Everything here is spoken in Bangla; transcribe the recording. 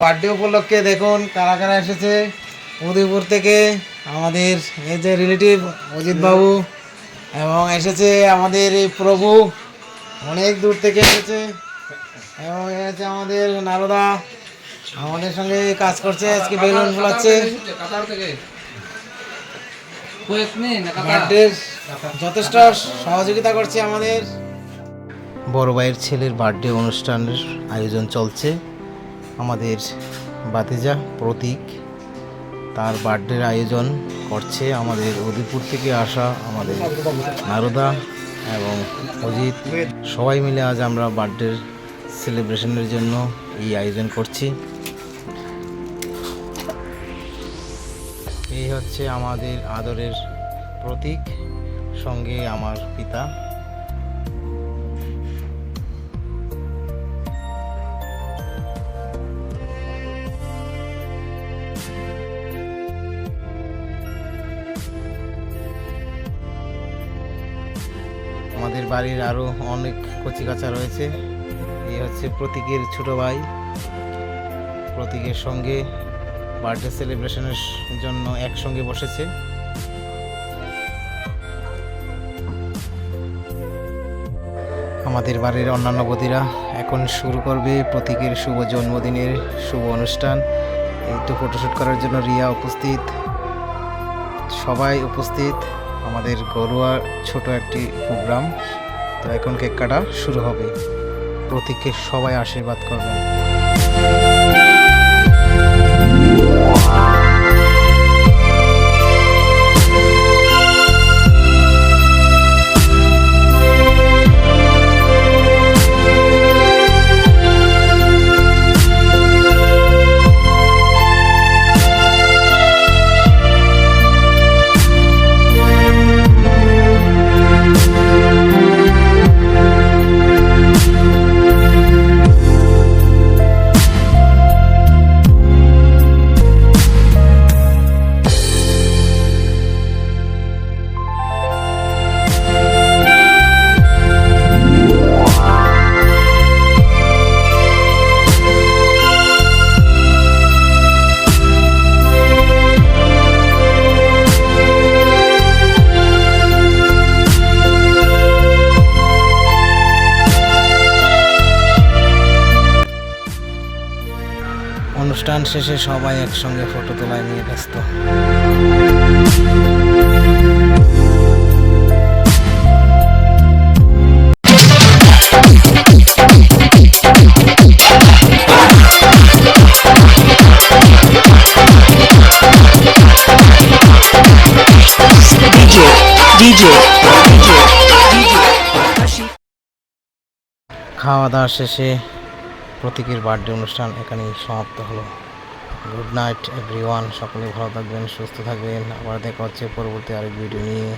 বার্থডে উপলক্ষে দেখুন কারা কারা এসেছে। উদয়পুর থেকে আমাদের এই যে রিলেটিভ অজিত বাবু এবং এসেছে আমাদের এই প্রভু। অনেক দূর থেকে এসেছে এবং এসেছে আমাদের নারদা। আমাদের সঙ্গে কাজ করছে, আজকে বেলুন ফোলাচ্ছে। যথেষ্ট সহযোগিতা করছে আমাদের। বড় ভাইয়ের ছেলের বার্থডে অনুষ্ঠানের আয়োজন চলছে। আমাদের বাতিজা প্রতীক। তার বার্থডের আয়োজন করছে আমাদের উদয়পুর থেকে আসা আমাদের নারদা এবং অজিত। সবাই মিলে আজ আমরা বার্থডের সেলিব্রেশনের জন্য এই আয়োজন করছি। এই হচ্ছে আমাদের আদরের প্রতীক, সঙ্গে আমার পিতা। আমাদের বাড়ির আরও অনেক কচিকাচা রয়েছে। এ হচ্ছে প্রতীকের ছোট ভাই। প্রতীকের সঙ্গে বার্থডে সেলিব্রেশনের জন্য একসঙ্গে বসেছে। আমাদের বাড়ির অন্যান্য বদিরা এখন শুরু করবে প্রতীকের শুভ জন্মদিনের শুভ অনুষ্ঠান। এই তো ফটোশ্যুট করার জন্য রিয়া উপস্থিত। সবাই উপস্থিত। আমাদের গরুয়া ছোট একটি প্রোগ্রাম। তো এখন কেক কাটা শুরু হবে প্রতীককে সবাই আশীর্বাদ করবেন। অনুষ্ঠান শেষে সবাই একসঙ্গে ফটো তোলায় নিয়ে ব্যস্ত. খাওয়া দাওয়া শেষে প্রতীকের বার্থডে অনুষ্ঠান এখানেই সমাপ্ত হলো। গুড নাইট এভরি ওয়ান সকলে ভালো থাকবেন, সুস্থ থাকবেন। আবার দেখা হচ্ছে পরবর্তী আরেক ভিডিও নিয়ে।